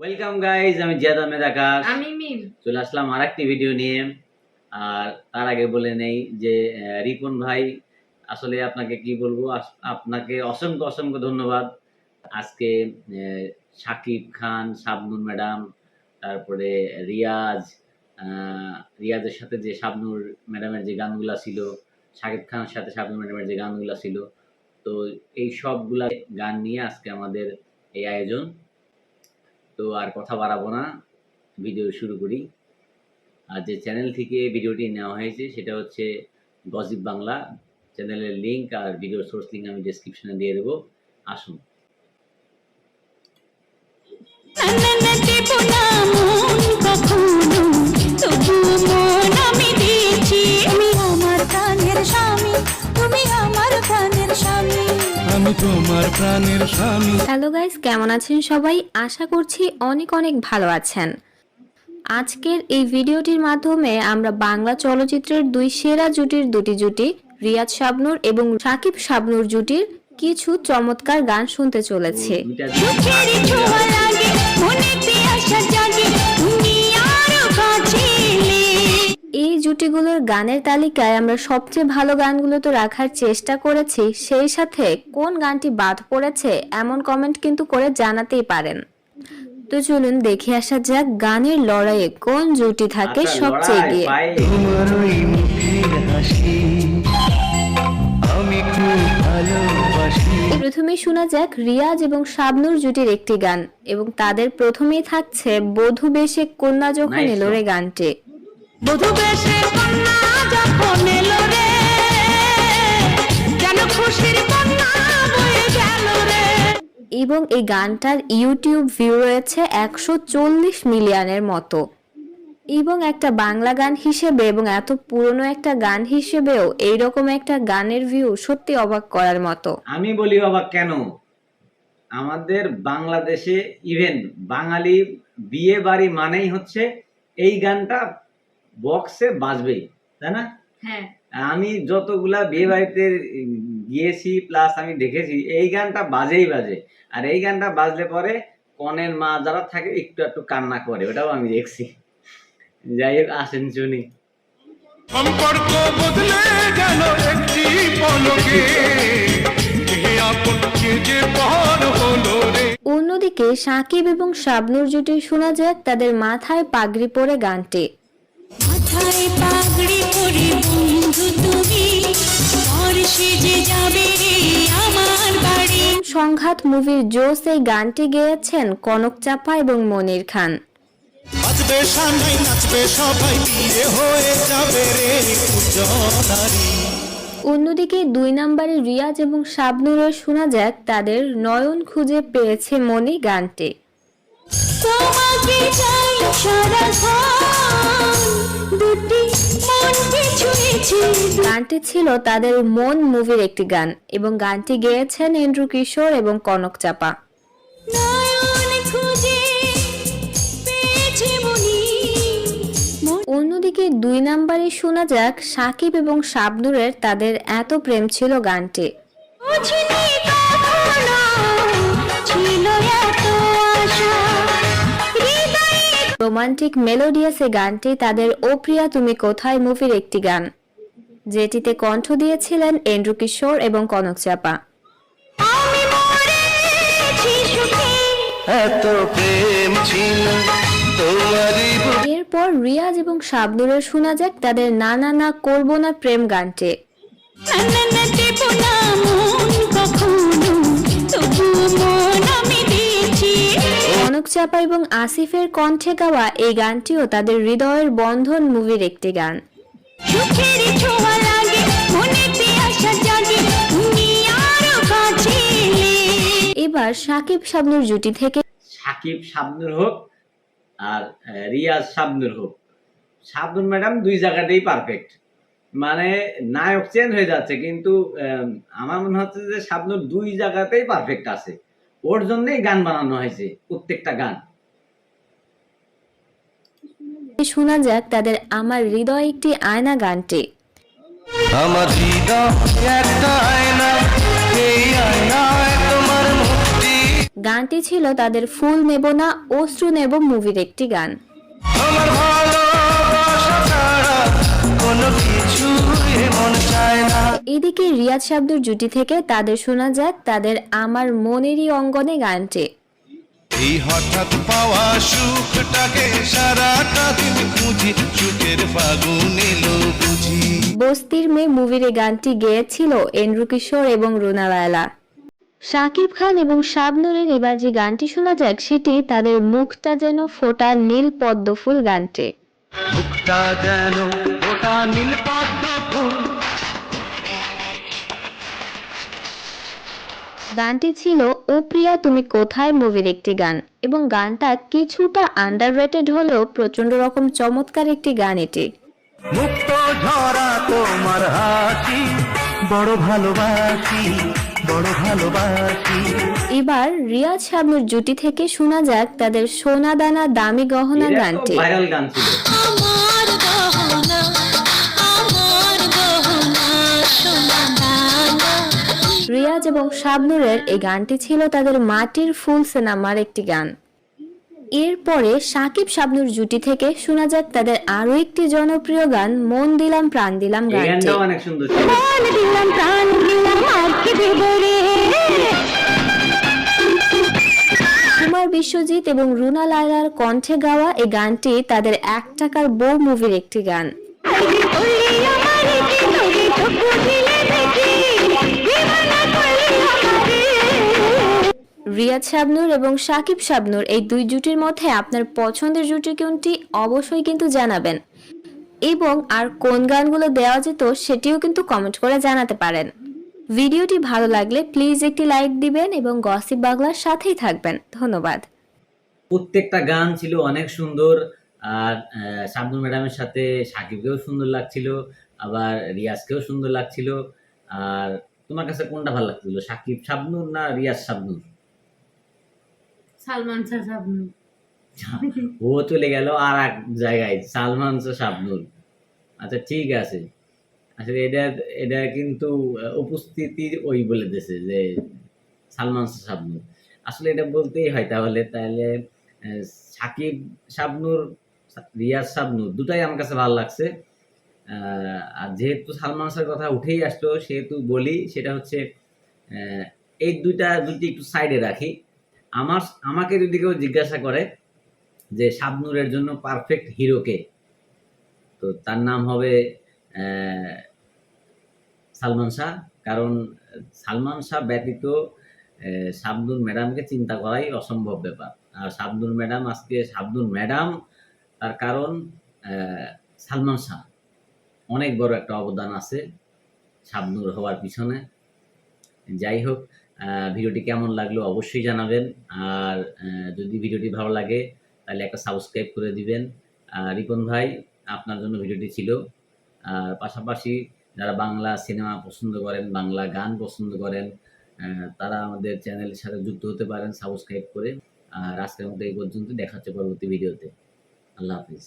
Welcome guys আমি জিয়াদ আহমেদ আকাশ। আমি মিম। চলে আসলাম আর একটি ভিডিও নিয়ে। আর তার আগে বলে নেই যে রিপন ভাই আসলে আপনাকে কি বলব? আপনাকে অসংখ্য অসংখ্য ধন্যবাদ। আজকে শাকিব খান শাবনুর ম্যাডাম তারপরে রিয়াজ রিয়াজের সাথে যে শাবনুর ম্যাডামের যে গানগুলা ছিল শাকিব খানের সাথে শাবনুর ম্যাডামের যে গানগুলা ছিল তো এই সবগুলা গান নিয়ে আজকে আমাদের এই আয়োজন। তো আর কথা বাড়াবো না। ভিডিও শুরু করি। আর যে চ্যানেল থেকে ভিডিওটি নেওয়া হয়েছে, সেটা হচ্ছে গজিব বাংলা। চ্যানেলের লিঙ্ক আর ভিডিও সোর্স লিঙ্ক আমি ডিসক্রিপশনে দিয়ে দেবো। আসুন। আমি প্রাণের স্বামী। হ্যালো গাইস কেমন আছেন সবাই? আশা করছি অনেক অনেক ভালো আছেন। আজকের এই ভিডিওটির মাধ্যমে আমরা বাংলা চলচ্চিত্রের দুই সেরা জুটির দুটি জুটি রিয়াজ শাবনুর এবং সাকিব শাবনুর জুটির কিছু চমৎকার গান শুনতে চলেছে। জুটিগুলোর গানের তালিকায় আমরা সবচেয়ে ভালো গানগুলো তো রাখার চেষ্টা করেছি সেই সাথে কোন গানটি বাদ পড়েছে এমন কমেন্ট কিন্তু করে জানাতেই পারেন। তো চলুন দেখে আসা যাক গানের লড়াইয়ে কোন জুটি থাকে আচ্ছা, সবচেয়ে এগিয়ে। প্রথমে শোনা যাক রিয়াজ এবং শাবনুর জুটির একটি গান এবং তাদের প্রথমেই থাকছে বধূ বেশে কন্যা যখন এলো রে গানটি। বধূ বেশে এবং এই গানটার ইউটিউব ভিউ রয়েছে একশো চল্লিশ মিলিয়নের মতো। এবং একটা বাংলা গান হিসেবে এবং এত পুরনো একটা গান হিসেবেও এইরকম একটা গানের ভিউ সত্যি অবাক করার মতো। আমি বলি বাবা কেন? আমাদের বাংলাদেশে ইভেন বাঙালি বিয়ে বাড়ি মানেই হচ্ছে এই গানটা বক্সে বাজবেই তাই না? হ্যাঁ। আমি যতগুলা বিয়ে বাড়িতে গিয়েছি প্লাস আমি দেখেছি এই গানটা বাজেই বাজে। আর এই গানটা বাজলে পরে কনের মা যারা থাকে একটু একটু কান্না করে ওটাও আমি দেখছি। যাই হোক আসেন শুনি। সম্পর্ক বদলে গেল একটি পলকে। অন্যদিকে সাকিব এবং শাবনুর জুটি শোনা যাক তাদের মাথায় পাগড়ি পরে গানটি। মাথায় পাগড়ি পরে বন্ধু তুমি। সংঘাত মুভির জোস এই গানটি গেয়েছেন কনক চাপা এবং মনির খান। বাজবে সানাই নাচবে সবাই বিয়ে হয়ে যাবে রে উজ্জ্বলারি অন্যদিকে দুই নম্বরে রিয়াজ এবং শাবনুরের শোনা যাক তাদের নয়ন খুঁজে পেয়েছে মনি গানটি। তোমাকে চাই দুটি গানটি ছিল তাদের মন মুভির একটি গান এবং গানটি গেয়েছেন এন্ড্রু কিশোর এবং কনক চাপা। অন্যদিকে দুই নাম্বারে শোনা যাক সাকিব এবং শাবনুরের তাদের এত প্রেম ছিল গানটি। রোমান্টিক মেলোডিয়াস এই গানটি তাদের ও প্রিয়া তুমি কোথায়? মুভির একটি গান যেটিতে কণ্ঠ দিয়েছিলেন এন্ড্রু কিশোর এবং কনক চাপা। এরপর রিয়াজ এবং শাবনুরের শোনা যাক তাদের না না না করব না প্রেম গানটি। না কনক চাপা এবং আসিফের কণ্ঠে গাওয়া এই গানটিও তাদের হৃদয়ের বন্ধন মুভির একটি গান। এবার সাকিব শাবনুর জুটি থেকে সাকিব শাবনুর হোক আর রিয়াজ শাবনুর হোক। শাবনুর ম্যাডাম দুই জায়গাতেই পারফেক্ট মানে নায়ক চেঞ্জ হয়ে যাচ্ছে কিন্তু আম, আমার মনে হচ্ছে যে শাবনুর দুই জায়গাতেই পারফেক্ট আছে। ওর জন্যই গান বানানো হয়েছে প্রত্যেকটা গান। শোনা যাক তাদের আমার হৃদয় একটি আয়না গানটি। আমার হৃদয় একটা আয়না এই আয়নায় তোমার মুক্তি। গানটি ছিল তাদের ফুল নেব না অশ্রু নেব মুভির একটি গান। আমার এদিকে রিয়াজ শাব্দুর জুটি থেকে তাদের শোনা যাক তাদের আমার মনেরই অঙ্গনে গানটি। এই হঠাৎ পাওয়া সুখটাকে সারাটা দিন খুঁজি সুখের ফাগুন এলো বুঝি। বস্তির মেয়ে মুভির এই গানটি গেয়েছিল এন্ড্রু কিশোর এবং রুনা লায়লা। শাকিব খান এবং শাবনুরের এবার যে গানটি শোনা যাক সেটি তাদের মুখটা যেন ফোটা নীল পদ্ম ফুল গানটি। মুখটা যেন ওটা নীল পদ্ম ফুল। গানটি ছিল ও প্রিয়া তুমি কোথায়? মুভির একটি গান। এবং গানটা কিছুটা আন্ডাররেটেড হলেও প্রচণ্ড রকম চমৎকার একটি গান এটি। মুক্ত ঝরা তোমার হাসি বড় ভালোবাসি বড় ভালোবাসি। এবার রিয়াজ শাবনুর জুটি থেকে শোনা যাক তাদের সোনা দানা দামি গহনা গানটি। ভাইরাল গান ছিল। রিয়াজ এবং শাবনুরের এই গানটি ছিল তাদের মাটির ফুল সিনেমার একটি গান। এরপরে সাকিব শাবনুর জুটি থেকে শোনা যাক তাদের আরও একটি জনপ্রিয় গান মন দিলাম প্রাণ দিলাম গানটি। দিলাম প্রাণ দিলাম আজকে কুমার বিশ্বজিৎ এবং রুনা লায়লার কণ্ঠে গাওয়া এই গানটি তাদের এক টাকার বউ মুভির একটি গান। রিয়াজ শাবনুর এবং সাকিব শাবনুর এই দুই জুটির মধ্যে আপনার পছন্দের জুটি কোনটি অবশ্যই কিন্তু জানাবেন। এবং আর কোন গানগুলো দেওয়া যেত সেটিও কিন্তু কমেন্ট করে জানাতে পারেন। ভিডিওটি ভালো লাগলে প্লিজ একটি লাইক দিবেন এবং গসিপ বাংলার সাথেই থাকবেন। ধন্যবাদ। প্রত্যেকটা গান ছিল অনেক সুন্দর। আর শাবনূর ম্যাডামের সাথে সাকিবকেও সুন্দর লাগছিল, আবার রিয়াজকেও সুন্দর লাগছিল। আর তোমার কাছে কোনটা ভালো লাগছিল, সাকিব শাবনূর না রিয়াজ শাবনূর? সালমান শাহ শাবনূর। ও চলে গেল আর এক জায়গায়, সালমান শাহ শাবনূর। আচ্ছা ঠিক আছে। আসলে এটা এটা কিন্তু উপস্থিতির ওই বলে দিয়েছে যে সালমান শাহ শাবনূর। আসলে এটা বলতেই হয় তাহলে তাহলে সাকিব শাবনূর, রিয়াজ শাবনূর দুটাই আমার কাছে ভালো লাগছে। আর যেহেতু সালমান শাহের কথা উঠেই আসলো, সেহেতু বলি, সেটা হচ্ছে এই দুইটা দুটি একটু সাইডে রাখি আমার, আমাকে যদি কেউ জিজ্ঞাসা করে যে শাবনূরের জন্য পারফেক্ট হিরোকে তো তার নাম হবে সালমান শাহ। কারণ সালমান শাহ ব্যতীত শাবনূর ম্যাডামকে চিন্তা করাই অসম্ভব ব্যাপার। আর শাবনূর ম্যাডাম আজকে, শাবনূর ম্যাডাম, তার কারণ সালমান শাহ। অনেক বড় একটা অবদান আছে শাবনূর হওয়ার পিছনে। যাই হোক ভিডিওটি কেমন লাগল অবশ্যই জানাবেন। আর যদি ভিডিওটি ভালো লাগে, তাহলে একটা সাবস্ক্রাইব করে দিবেন। রিপন ভাই, আপনার জন্য ভিডিওটি ছিল। আর, পাশাপাশি যারা বাংলা সিনেমা পছন্দ করেন, বাংলা গান পছন্দ করেন তারা আমাদের চ্যানেলের সাথে যুক্ত হতে পারেন সাবস্ক্রাইব করে। আর, আজকের মতো এই পর্যন্ত। দেখা হচ্ছে পরবর্তী ভিডিওতে। আল্লাহ হাফিজ।